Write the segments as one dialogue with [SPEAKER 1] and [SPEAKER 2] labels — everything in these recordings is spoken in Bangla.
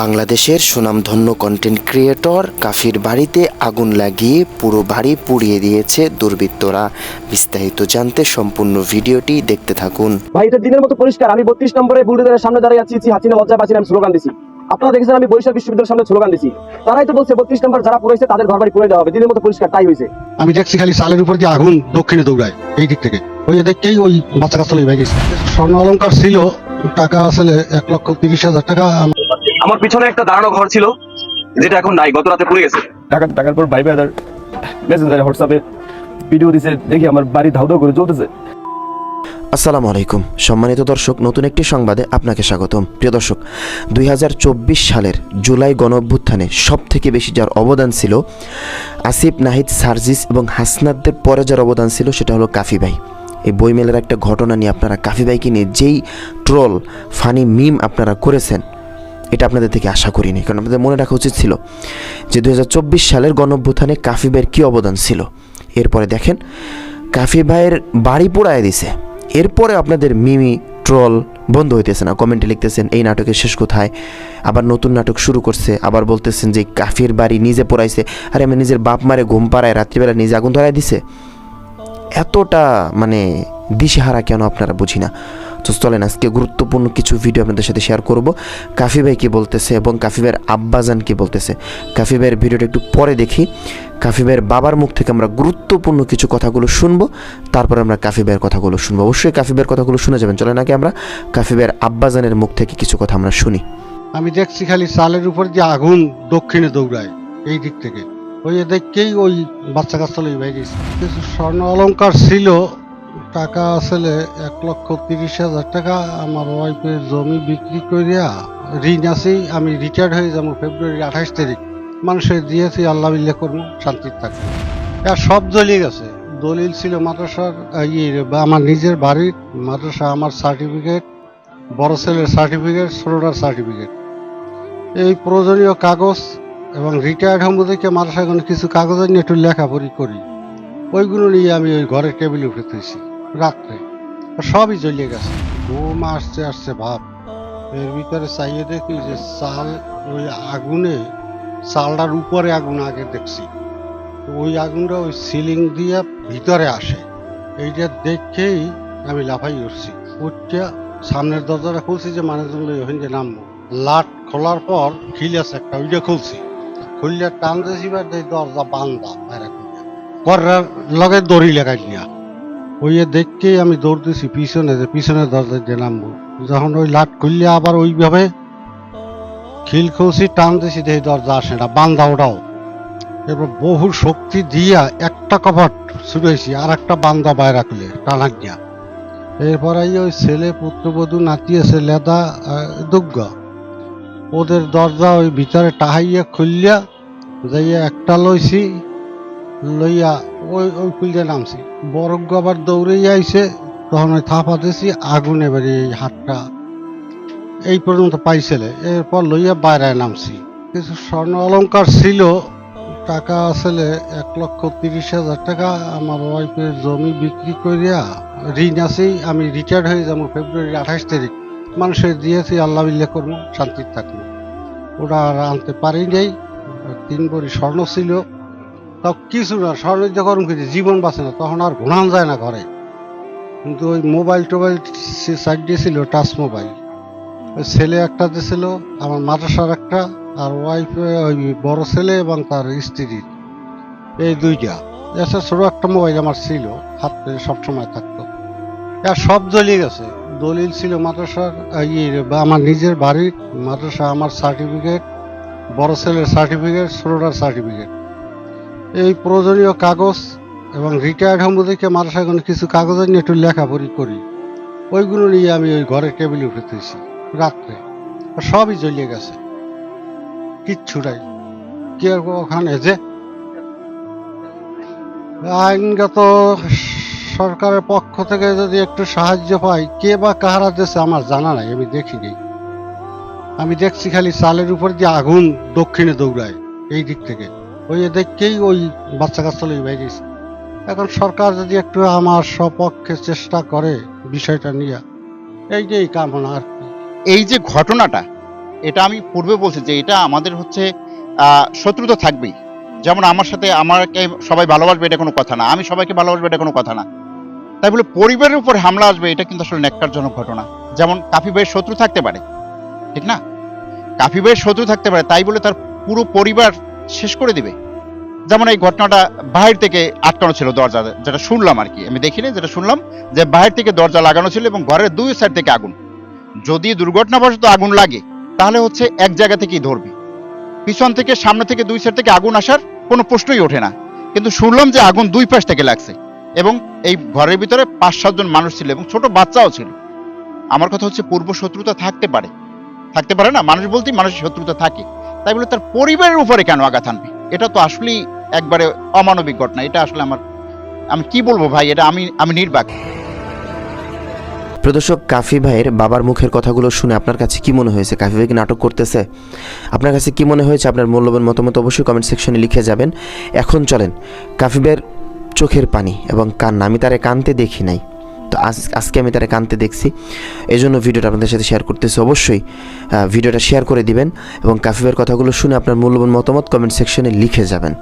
[SPEAKER 1] বাংলাদেশের সুনামধন্য কন্টেন্ট ক্রিয়েটর কাফির বাড়িতে আগুন লাগিয়ে পুরো বাড়ি পুড়িয়ে দিয়েছে দুর্বৃত্তরা। বিস্তারিত জানতে সম্পূর্ণ ভিডিওটি দেখতে থাকুন।
[SPEAKER 2] ভাই এটা দিনের মতো পরিষ্কার। আমি বত্রিশ নম্বরে বুলডোজারের সামনে দাঁড়িয়ে আছি। হাসিনা লজ্জা বাঁচিয়ে আমি স্লোগান দিছি। আপনারা দেখেছেন আমি বরিশাল বিশ্ববিদ্যালয়ের সামনে স্লোগান দিছি। তারাই তো বলছে বত্রিশ নম্বর যারা পড়েছে তাদের ঘর বাড়ি পুড়ে দেওয়া হবে। দিনের মতো পরিষ্কার তাই হয়েছে
[SPEAKER 3] আমি দেখছি খালি সালের উপর দিয়ে আগুন দক্ষিণে দৌড়ায় এই দিক থেকে। ওই দেখতেই ওই বাচ্চা কাচ্চা লই গেছে স্বর্ণ অলঙ্কার ছিল টাকা আসলে এক লক্ষ তিরিশ হাজার টাকা
[SPEAKER 4] আমার পিছনে একটা দাঁড়ানো ঘর ছিল যেটা এখন নাই গত রাতে পুড়ে গেছে।
[SPEAKER 2] টাকা টাকার পর ভাই ভাই মেসেঞ্জারে হোয়াটসঅ্যাপে ভিডিও দিছে দেখি আমার বাড়ি ধাউ ধাউ করে চলতেছে।
[SPEAKER 1] আসসালামু আলাইকুম। সম্মানিত দর্শক নতুন একটি সংবাদে আপনাকে স্বাগতম। প্রিয় দর্শক দুই হাজার চব্বিশ সালের জুলাই গণ অভ্যুত্থানে সব থেকে বেশি যার অবদান ছিল আসিফ নাহিদ সার্জিস এবং হাসনাদদের পরে যার অবদান ছিল সেটা হলো কাফি ভাই। এই বইমেলের একটা ঘটনা নিয়ে আপনারা কাফি ভাইকে নিয়ে যেই ট্রোল ফানি মিম আপনারা করেছেন এটা আপনাদের থেকে আশা করিনি, কারণ আপনাদের মনে রাখা উচিত ছিল যে দু হাজার চব্বিশ সালের গণঅভ্যুত্থানে কাফি ভাইয়ের কী অবদান ছিল। এরপরে দেখেন, কাফি ভাইয়ের বাড়ি পোড়ায় দিছে। এরপরে আপনাদের মিমি, ট্রল বন্ধ হইতেছে না। কমেন্টে লিখতেছেন, এই নাটকের শেষ কোথায়? আবার নতুন নাটক শুরু করছে, আবার বলতেছেন যে কাফির বাড়ি নিজে পোড়াইছে। আরে আমি নিজের বাপ মারে ঘুম পাড়ায় রাত্রিবেলা নিজে আগুন ধরায় দিছে। এতটা মানে দিশেহারা কেন আপনারা বুঝি না? তো চলেন, আজকে গুরুত্বপূর্ণ কিছু ভিডিও আপনাদের সাথে শেয়ার করব। কাফি ভাই কি বলতেছে এবং কাফি ভাইয়ের আব্বাজান কি বলতেছে? কাফি ভাইয়ের ভিডিওটা একটু পরে দেখি। কাফি ভাইয়ের বাবার মুখ থেকে আমরা গুরুত্বপূর্ণ কিছু কথাগুলো শুনব, তারপর আমরা কাফি ভাইয়ের কথাগুলো শুনব। অবশ্যই কাফি ভাইয়ের কথাগুলো শুনে যাবেন। চলেন আগে আমরা কাফি ভাইয়ের আব্বাজানের মুখ থেকে কিছু কথা আমরা শুনি।
[SPEAKER 3] আমি দেখছি খালি সালের উপর যে আগুন দক্ষিণে দৌড়ায় এই দিক থেকে। ওই দেখতেই ওই বাচ্চা কাচ্চা কিছু স্বর্ণ অলঙ্কার ছিল টাকা আসলে এক লক্ষ তিরিশ হাজার টাকা আমার ওয়াইফের জমি বিক্রি করিয়া ঋণ আছি আমি রিটায়ার্ড হয়ে যাব ফেব্রুয়ারি আঠাশ তারিখ। মানুষের দিয়েছি, আল্লাহ বিল্লে করব শান্তির থাকে আর সব জ্বলিয়ে গেছে দলিল ছিল মাদ্রাসার ইয়ে আমার নিজের বাড়ির মাদ্রাসা, আমার সার্টিফিকেট বড় ছেলের সার্টিফিকেট ছোটটার সার্টিফিকেট এই প্রয়োজনীয় কাগজ এবং রিটায়ার্ড হোম থেকে কোনো কিছু কাগজ নিয়ে একটু লেখাপড়ি করি। ওইগুলো নিয়ে আমি ওই ঘরের টেবিলে উঠে তুইছি রাত্রে। সবই জ্বলিয়ে গেছে। ঘুম আসছে আসছে ভাব। এর ভিতরে চাইয়ে দেখি যে চাল, ওই আগুনে, চালটার উপরে আগুন আগে দেখছি। ওই আগুনটা ওই সিলিং দিয়ে ভিতরে আসে। এইটা দেখেই আমি লাফাই উঠছি। উঠটা সামনের দরজাটা খুলছি যে মানুষজন ওখানে নামবো। লাট খোলার পর খিল আছে একটা, ওইটা খুলছি। খুললে টান দিয়েছি দরজা বান্ধা বাইরে করার লগে দড়ি লাগাই নিয়া। ওই দেখকেই আমি দৌড় দিছি পিছনে যে পিছনের দরজা দিয়ে নামবো। যখন ওই লাট খুললে আবার ওইভাবে খিল খুলছি টান দিছি দেখি দরজা আসে না বান্ধা ওটাও। এবার বহু শক্তি দিয়া একটা কপাট শুরু হয়েছি আর একটা বান্ধা বাইরে রাখলে টানাক দিয়া এরপর ওই ছেলে, পুত্রবধূ, নাতি আছে, লেদা দুগ্গ। ওদের দরজা ওই ভিতরে টাহাইয়া খুললিয়া যাইয়া একটা লইছি লইয়া ওই ওই খুলতে নামছি। বরজ্ঞ আবার দৌড়েই আইছে তখন ওই থাপা দিছি, আগুন এবারে এই হাতটা এই পর্যন্ত পাইছিলে এরপর লইয়া বাইরে নামছি। কিছু স্বর্ণ অলঙ্কার ছিল, টাকা আসলে এক লক্ষ তিরিশ হাজার টাকা। আমার ওয়াইফের জমি বিক্রি করিয়া ঋণ আছি, আমি রিটায়ার্ড হয়ে যাব ফেব্রুয়ারি আঠাশ তারিখ। মানুষের দিয়েছি, আল্লাহ বিল্লে করব শান্তির থাকব ওরা আর আনতে পারি নাই। তিন ভরি স্বর্ণ ছিল তাও কিছু না স্বর্ণ দিয়ে কিছু, জীবন বাঁচে না, তখন আর ঘুরান যায় না ঘরে। কিন্তু ওই মোবাইল টোবাইল সাইড দিয়েছিল টাচ মোবাইল ওই ছেলে একটা দিয়েছিল আমার মাদ্রাসার একটা, আর ওয়াইফ ওই বড় ছেলে এবং তার স্ত্রী, এই দুইটা। এসে ছোটো একটা মোবাইল আমার ছিল, হাত হাতে সবসময় থাকতো। আর সব জ্বলিয়ে গেছে। দলিল ছিল মাদ্রাসার ইয়ে আমার নিজের বাড়ির মাদ্রাসা, আমার সার্টিফিকেট বড় ছেলের সার্টিফিকেট ছোটটার সার্টিফিকেট এই প্রয়োজনীয় কাগজ এবং রিটায়ার্ড হোম থেকে মাদ্রাসা কোনো কিছু কাগজ নিয়ে একটু লেখাপড়ি করি। ওইগুলো নিয়ে আমি ওই ঘরের টেবিলে উঠে তুইছি রাত্রে সবই জ্বলিয়ে গেছে। কিচ্ছু নাই। কি ওখানে যে? আইনগত সরকারের পক্ষ থেকে যদি একটু সাহায্য পাই, কে বা কাহারা দেশে আমার জানা নাই, আমি দেখিনি আমি দেখছি খালি চালের উপর দিয়ে আগুন দক্ষিণে দৌড়ায়, এই দিক থেকে। ওই দেখকেই ওই বাচ্চা কাচ্চা লই বাইরেছে এখন সরকার যদি একটু আমার সপক্ষে চেষ্টা করে বিষয়টা নিয়ে এই এইটাই কামনা আর
[SPEAKER 5] এই যে ঘটনাটা এটা আমি পূর্বে বলছি যে এটা আমাদের হচ্ছে আহ, শত্রুতা থাকবেই। যেমন আমার সাথে আমাকে সবাই ভালোবাসবে এটা কোনো কথা না আমি সবাইকে ভালোবাসবে এটা কোনো কথা না। তাই বলে পরিবারের উপর হামলা আসবে এটা কিন্তু আসলে ন্যাক্কারজনক ঘটনা। যেমন কাফি ভাইয়ের শত্রু থাকতে পারে ঠিক না? কাফি ভাইয়ের শত্রু থাকতে পারে তাই বলে তার পুরো পরিবার শেষ করে দিবে। যেমন এই ঘটনাটা বাহির থেকে আটকানো ছিল দরজা, যেটা শুনলাম আর কি। আমি দেখিনি, যেটা শুনলাম যে বাহির থেকে দরজা লাগানো ছিল এবং ঘরের দুই সাইড থেকে আগুন। যদি দুর্ঘটনাবশত আগুন লাগে, তাহলে হচ্ছে এক জায়গা থেকেই ধরবে। পিছন থেকে, সামনে থেকে দুই সাইড থেকে আগুন আসার কোনো প্রশ্নই ওঠে না। কিন্তু শুনলাম যে আগুন দুই পাশ থেকে লাগছে এবং এই ঘরের ভিতরে পাঁচ সাতজন মানুষ ছিল এবং ছোট বাচ্চাও ছিল। আমার কথা হচ্ছে পূর্ব শত্রুতা থাকতে পারে। থাকতে পারে না, মানুষ বলতেই মানুষের শত্রুতা থাকে। তাই বলে তার পরিবারের উপরে কেন আঘাত আনবে এটা তো আসলেই একবারে অমানবিক ঘটনা। এটা আসলে আমার, আমি কি বলব ভাই? এটা আমি আমি নির্বাক।
[SPEAKER 1] প্রদর্শক কাফি ভাইয়ের বাবার মুখের কথাগুলো শুনে আপনার কাছে কি মনে হয়েছে? কাফি ভাই কি নাটক করতেছে? আপনার কাছে কি মনে হয়েছে? আপনার মূল্যবান মতামত অবশ্যই কমেন্ট সেকশনে লিখে যাবেন। এখন চলেন কাফি ভাইয়ের চোখের পানি এবং কান্না। আমি তারে কানতে দেখি নাই। তো আজ, আজকে আমি তারা কানতে দেখছি। এই জন্য ভিডিওটা আপনাদের সাথে শেয়ার করতেছি। অবশ্যই ভিডিওটা শেয়ার করে দিবেন এবং কাফিবের কথাগুলো শুনে আপনার মূল্যবান মতামত কমেন্ট সেকশনে লিখে যাবেন।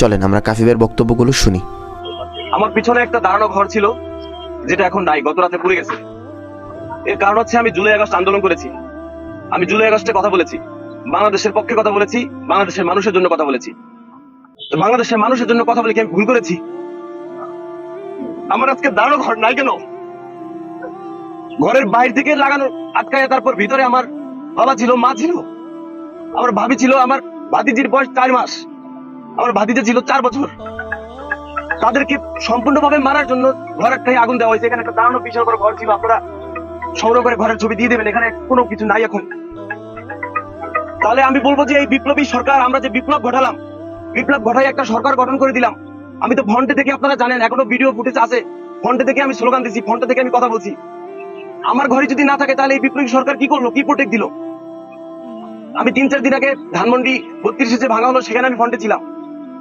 [SPEAKER 1] চলেন, আমরা কাফিবের বক্তব্যগুলো শুনি।
[SPEAKER 4] আমার পিছনে একটা দাঁড়ানো ঘর ছিল, যেটা এখন নাই, গত রাতে পুড়ে গেছে। এর কারণ হচ্ছে আমি জুলাই আগস্ট আন্দোলন করেছি। আমি জুলাই আগস্টে কথা বলেছি, বাংলাদেশের পক্ষে কথা বলেছি, বাংলাদেশের মানুষের জন্য কথা বলেছি। বাংলাদেশের মানুষের জন্য কথা বলে কি আমি ভুল করেছি? আমার আজকে দাঁড়ানো ঘর নাই কেন? ঘরের বাইরে থেকে লাগানো আটকায় তারপর ভিতরে আমার বাবা ছিল, মা ছিল। আমার ভাবি ছিল, আমার ভাতিজির বয়স চার মাস। আমার ভাতিজা ছিল চার বছর। তাদেরকে সম্পূর্ণভাবে মারার জন্য ঘর একটাই আগুন দেওয়া হয়েছে। এখানে একটা দাঁড়ানো বিশাল বড় ঘর ছিল। আপনারা সংগ্রহ করে ঘরের ছবি দিয়ে দেবেন। এখানে কোনো কিছু নাই এখন। তাহলে আমি বলব যে এই বিপ্লবী সরকার, আমরা যে বিপ্লব ঘটালাম, বিপ্লব ঘটাই একটা সরকার গঠন করে দিলাম। আমি তো ফন্টে থেকে আপনারা জানেন, এখনও ভিডিও ফুটেজ আছে। ফন্টে থেকে আমি স্লোগান দিচ্ছি ফন্টে থেকে আমি কথা বলছি। আমার ঘরে যদি না থাকে, তাহলে এই বিপ্লবী সরকার কি করল? কি প্রোটেক্ট দিল? আমি তিন চার দিন আগে ধানমন্ডি বত্রিশে যে ভাঙা হলো, সেখানে আমি ফন্টে ছিলাম।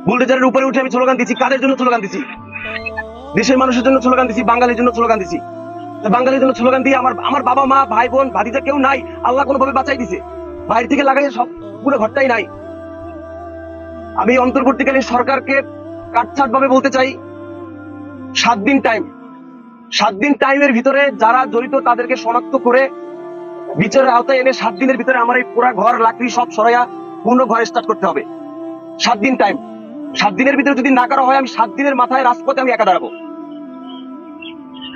[SPEAKER 4] বুলডোজারের উপরে উঠে আমি স্লোগান দিচ্ছি কাদের জন্য স্লোগান দিচ্ছি দেশের মানুষের জন্য স্লোগান দিচ্ছি বাঙালির জন্য স্লোগান দিচ্ছি বাঙালির জন্য স্লোগান দিয়ে আমার আমার বাবা মা, ভাই বোন, ভাতিজা কেউ নাই, আল্লাহ কোনো ভাবে বাঁচাই দিছে। বাইরে থেকে লাগাই সব পুরো ঘরটাই নাই। আমি অন্তর্বর্তীকালীন সরকারকে কাটছাট ভাবে বলতে চাই, সাত দিন টাইম সাত দিন টাইমের ভিতরে যারা জড়িত তাদেরকে শনাক্ত করে বিচারের আওতায় এনে সাত দিনের ভিতরে আমার এই পুরা ঘর, লাকড়ি সব সরাইয়া পূর্ণ ঘর স্টার্ট করতে হবে। সাত দিন টাইম সাত দিনের ভিতরে যদি না করা হয়, আমি সাত দিনের মাথায় রাজপথে আমি একা দাঁড়াবো।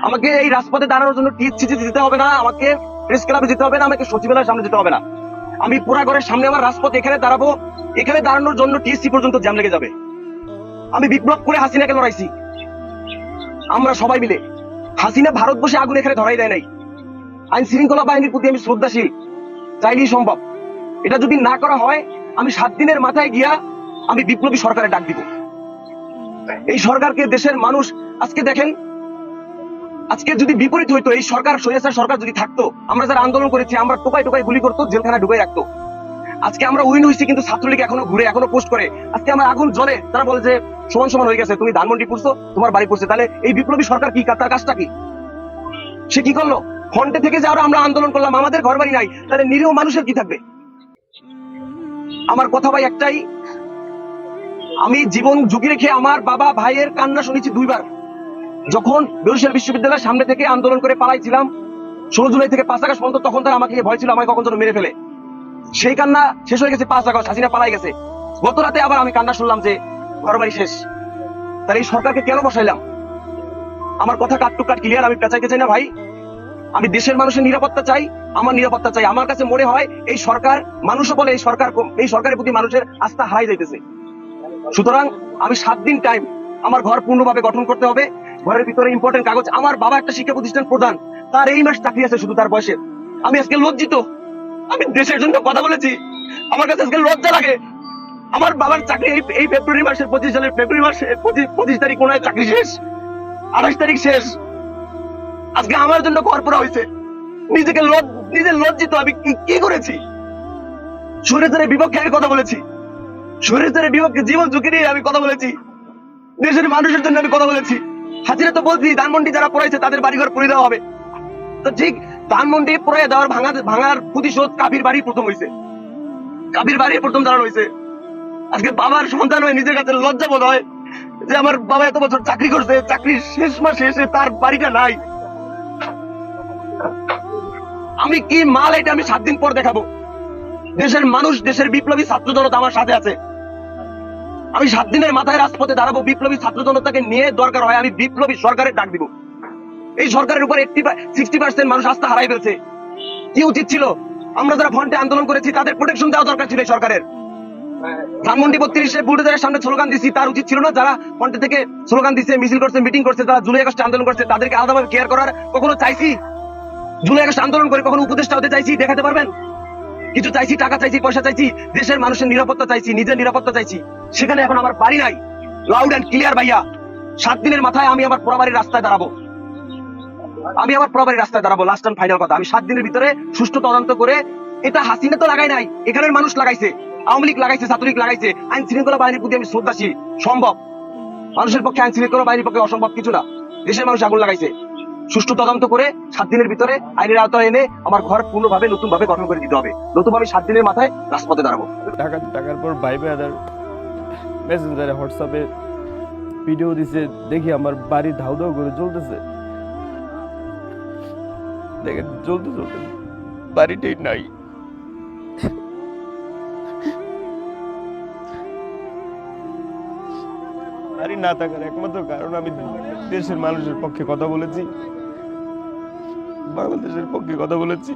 [SPEAKER 4] আমাকে এই রাজপথে দাঁড়ানোর জন্য টিএসসিতে যেতে হবে না, আমাকে প্রেস ক্লাবে যেতে হবে না, আমাকে সচিবালয়ের সামনে যেতে হবে না। আমি পুরা ঘরের সামনে আমার রাজপথ এখানে দাঁড়াবো। এখানে দাঁড়ানোর জন্য টিএসসি পর্যন্ত জ্যাম লেগে যাবে। আমি বিপ্লব করে হাসিনাকে লড়াইছি। আমরা সবাই মিলে হাসিনা ভারত বসে আগুন এখানে ধরাই দেয় নাই। আইন শৃঙ্খলা বাহিনীর প্রতি আমি শ্রদ্ধাশীল। চাইলেই সম্ভব। এটা যদি না করা হয়, আমি সাত দিনের মাথায় গিয়া আমি বিপ্লবী সরকারে ডাক দিব। এই সরকারকে দেশের মানুষ আজকে দেখেন, আজকে যদি বিপরীত হইতো, এই সরকার সৈয়াসার সরকার যদি থাকতো, আমরা যারা আন্দোলন করেছি, আমরা টোকাই টোকাই গুলি করতো জেলখানা ঢুকে রাখতো। আজকে আমরা উইন হয়েছি কিন্তু ছাত্রলীগ এখনও ঘুরে, এখনও পোস্ট করে। আজকে আমার আগুন জ্বলে, তারা বলে যে সমান সমান হয়ে গেছে, তুমি ধানমন্ডি পড়ছো, তোমার বাড়ি পড়ছে। তাহলে এই বিপ্লবী সরকার কি তার কাজটা কি? সে কি করল? ফন্টে থেকে যে আরও আমরা আন্দোলন করলাম, আমাদের ঘর বাড়ি নাই, তাহলে নিরীহ মানুষের কি থাকবে? আমার কথা ভাই একটাই, আমি জীবন ঝুঁকি রেখে আমার বাবা ভাইয়ের কান্না শুনেছি দুইবার। যখন বরিশাল বিশ্ববিদ্যালয়ের সামনে থেকে আন্দোলন করে পালাইছিলাম, ষোলো জুলাই থেকে পাঁচ আগস্ট পর্যন্ত তখন তারা আমাকে ভয় ছিল আমাকে কখন যেন মেরে ফেলে। সেই কান্না শেষ হয়ে গেছে পাঁচ আগস্ট, হাসিনা পালাই গেছে। গত রাতে আবার আমি কান্না শুনলাম যে ঘর বাড়ি শেষ। তাহলে এই সরকারকে কেন বসাইলাম? আমার কথা কাট টু কাট ক্লিয়ার আমি পেঁচাইতে চাই না ভাই। আমি দেশের মানুষের নিরাপত্তা চাই, আমার নিরাপত্তা চাই। আমার কাছে মনে হয় এই সরকার, মানুষও বলে এই সরকার এই সরকারের প্রতি মানুষের আস্থা হারাই যাইতেছে। সুতরাং আমি সাত দিন টাইম আমার ঘর পূর্ণভাবে গঠন করতে হবে। ঘরের ভিতরে ইম্পর্টেন্ট কাগজ। আমার বাবা একটা শিক্ষা প্রতিষ্ঠান প্রধান। তার এই মাস চাকরি আছে শুধু তার বয়সের আমি আজকে লজ্জিত। আমি দেশের জন্য কথা বলেছি। আমার কাছে আজকে লজ্জা লাগে। আমার বাবার চাকরি এই ফেব্রুয়ারি মাসের পঁচিশ সালের ফেব্রুয়ারি মাসে পঁচিশ তারিখ কোন চাকরি শেষ। আঠাশ তারিখ শেষ। আজকে আমার জন্য ঘর পড়া হয়েছে। নিজেকে নিজে লজ্জিত আমি কি- কি করেছি? সুরেশের বিপক্ষে আমি কথা বলেছি। সুরেশের বিপক্ষে জীবন ঝুঁকি নিয়ে আমি কথা বলেছি। দেশের মানুষের জন্য আমি কথা বলেছি। হাজিরা তো বলছি, ধানমন্ডি যারা পড়াইছে তাদের বাড়িঘর পুড়ে দেওয়া হবে। তো ঠিক ধানমন্ডি পড়ে দেওয়ার ভাঙা ভাঙার প্রতিশোধ কাবির বাড়ি প্রথম হয়েছে কাবির বাড়ি প্রথম দাঁড়ানো হয়েছে আজকে বাবার সন্তান হয়ে নিজের কাছে লজ্জা বোধ হয় যে আমার বাবা এত বছর চাকরি করছে, চাকরির শেষ মাসে এসে তার বাড়িটা নাই। আমি কি মাল এটা আমি সাত দিন পর দেখাবো? দেশের মানুষ, দেশের বিপ্লবী ছাত্র জনতা আমার সাথে আছে। আমি সাত দিনের মাথায় রাজপথে দাঁড়াবো, বিপ্লবী ছাত্র জনতাকে নিয়ে দরকার হয় আমি বিপ্লবী সরকারের ডাক দিব। এই সরকারের উপর এইটটি সিক্সটি পার্সেন্ট মানুষ আস্থা হারাই ফেলছে। কি উচিত ছিল? আমরা যারা ফ্রন্টে আন্দোলন করেছি, তাদের প্রোটেকশন দেওয়া দরকার ছিল এই সরকারের। ধানমন্ডি বত্রিশে বুলডোজারের সামনে স্লোগান দিছি, তার উচিত ছিল না, যারা ফ্রন্টে থেকে স্লোগান দিচ্ছে মিছিল করছে, মিটিং করছে তারা জুলাই আগস্টে আন্দোলন করছে, তাদেরকে আলাদাভাবে কেয়ার করার কখনো চাইছি? জুলাই আগস্ট আন্দোলন করে কখনো উপদেষ্টা হতে চাইছি? দেখাতে পারবেন? কিছু চাইছি, টাকা চাইছি, পয়সা চাইছি, দেশের মানুষের নিরাপত্তা চাইছি, নিজের নিরাপত্তা চাইছি। সেখানে এখন আমার বাড়ি নাই। লাউড অ্যান্ড ক্লিয়ার ভাইয়া। সাত দিনের মাথায় আমি আমার পোড়াবাড়ির রাস্তায় দাঁড়াবো। আমি আমার পোড়াবাড়ির রাস্তায় দাঁড়াবো লাস্ট অ্যান্ড ফাইনাল কথা। আমি সাত দিনের ভিতরে সুষ্ঠু তদন্ত করে, এটা হাসিনা তো লাগাই নাই, এখানের মানুষ লাগাইছে। আওয়ামী লীগ লাগাইছে, ছাত্রলীগ লাগাইছে, আইন শৃঙ্খলা বাহিনীর প্রতি আমি শ্রদ্ধাশীল, সম্ভব। মানুষের পক্ষে আইন শৃঙ্খলা বাহিনীর পক্ষে অসম্ভব কিছু না। দেশের মানুষ আগুন লাগাইছে। সুষ্ঠু তদন্ত করে সাত দিনের ভিতরে আইনের আওতায় এনে আমার ঘর পূর্ণভাবে নতুন ভাবে গঠন করে দিতে হবে। নতুন আমি সাত দিনের মাথায় রাজপথে দাঁড়াবো।
[SPEAKER 6] টাকা টাকার পর ভাইবে আদার মেসেঞ্জারে হোয়াটসঅ্যাপে ভিডিও দিছে, দেখি আমার বাড়ি ধাউ ধাউ করে চলতেছে। দেখেন, চলতে চলতে বাড়িটাই নাই। বাড়ি না থাকার একমাত্র কারণ আমি দেশের মানুষের পক্ষে কথা বলেছি। বাংলাদেশের পক্ষে কথা বলেছি।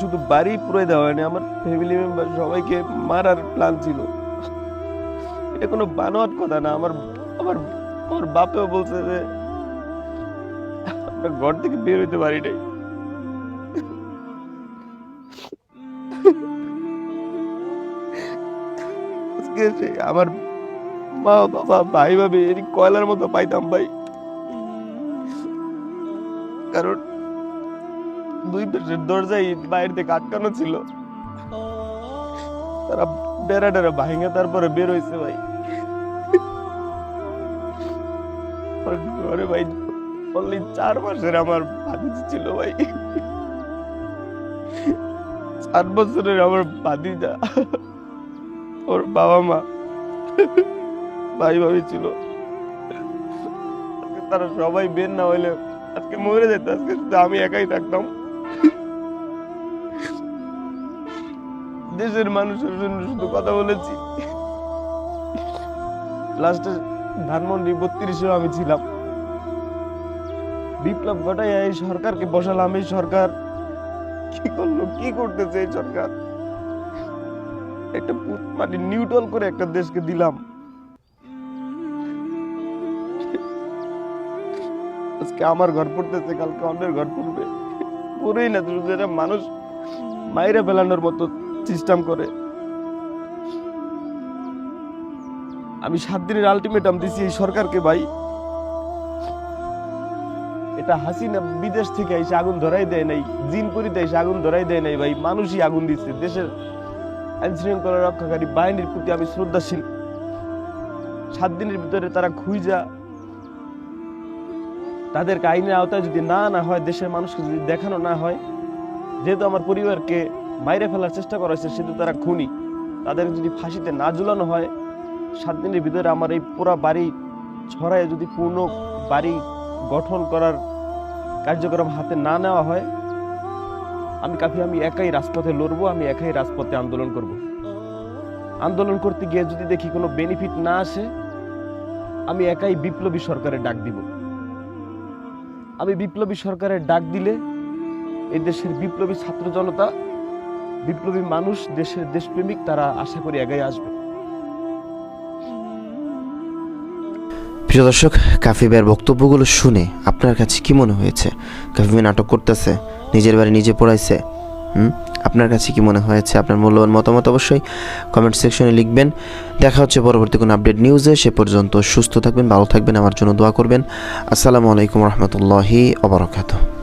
[SPEAKER 6] শুধু বাড়ি পুরো দেওয়া হয়নি, আমার ফ্যামিলি মেম্বার সবাইকে মারার প্ল্যান ছিল। এটা কোনো বানোয়াট কথা না, আমার আমার আমার বাপেও বলছে যে, আমরা ঘর থেকে বের হইতে পারি নাই। সে আমার মা, বাবা, ভাই, ভাবি এরই কয়লার মতো পাইতাম ভাই। কারণ দুই পাশের দরজায় বাইরে থেকে আটকানো ছিল। তারা বেড়া টেরা ভাঙে তারপরে বের হয়েছে ভাই। ঘরে ভাই অনলি চার মাসের আমার ভাতিজি ছিল ভাই। চার বছরের আমার ভাতিজা। ওর বাবা মা। ভাই ভাবি ছিল তারা সবাই বের না হইলে আজকে মরে যেত, আজকে আমি একাই থাকতাম। দেশের মানুষের জন্য শুধু কথা বলেছি। লাস্টে ধানমন্ডি বত্রিশেও আমি ছিলাম। বিপ্লব ঘটাই এই সরকারকে বসালাম, এই সরকার কি করল, কি করতেছে এই সরকার? একটা মানে নিউট্রাল করে একটা দেশকে দিলাম। আজকে আমার ঘর পড়তেছে, কালকে অন্যের ঘর পড়বে। পুরোই না, শুধু এটা মানুষ মাইরে ফেলানোর মতো সিস্টেম করে। আমি সাত দিনের আলটিমেটাম দিছি এই সরকারকে, ভাই। এটা হাসিনা বিদেশ থেকে এসে আগুন ধরাই দেয় নাই, জিন জিনপুরিতে এসে আগুন ধরাই দেয় নাই, ভাই। মানুষই আগুন দিচ্ছে, দেশের আইন শৃঙ্খলা রক্ষাকারী বাহিনীর প্রতি আমি শ্রদ্ধাশীল। সাত দিনের ভিতরে তারা খুঁজা তাদেরকে আইনের আওতায় যদি না না হয়, দেশের মানুষকে যদি দেখানো না হয়, যেহেতু আমার পরিবারকে বাইরে ফেলার চেষ্টা করা হয়েছে, সেহেতু তারা খুনি। তাদের যদি ফাঁসিতে না ঝুলানো হয়, সাত দিনের ভিতরে আমার এই পুরো বাড়ি ছড়ায় যদি পূর্ণ বাড়ি গঠন করার কার্যক্রম হাতে না নেওয়া হয় আমি কাফি, আমি একাই রাজপথে লড়বো, আমি একাই রাজপথে আন্দোলন করব। আন্দোলন করতে গিয়ে যদি দেখি কোনো বেনিফিট না আসে, আমি একাই বিপ্লবী সরকারের ডাক দিব। আমি বিপ্লবী সরকারের ডাক দিলে এই দেশের বিপ্লবী ছাত্র জনতা, বিপ্লবী মানুষ, দেশের দেশপ্রেমিক, তারা আশা করি এগাই আসবে।
[SPEAKER 1] প্রিয় দর্শক, কাফি ভাইয়ের বক্তব্যগুলো শুনে আপনার কাছে কি মনে হয়েছে? কাফি নাটক করতেছে নিজের বাড়ি নিজে পড়াইছে, হুম? আপনার কাছে কি মনে হয়েছে? আপনার মূল্যবান মতামত অবশ্যই কমেন্ট সেকশনে লিখবেন। দেখা হচ্ছে পরবর্তী কোনো আপডেট নিউজে সে পর্যন্ত সুস্থ থাকবেন, ভালো থাকবেন। আমার জন্য দোয়া করবেন। আসসালামু আলাইকুম রহমতুল্লাহি অবরাকাতু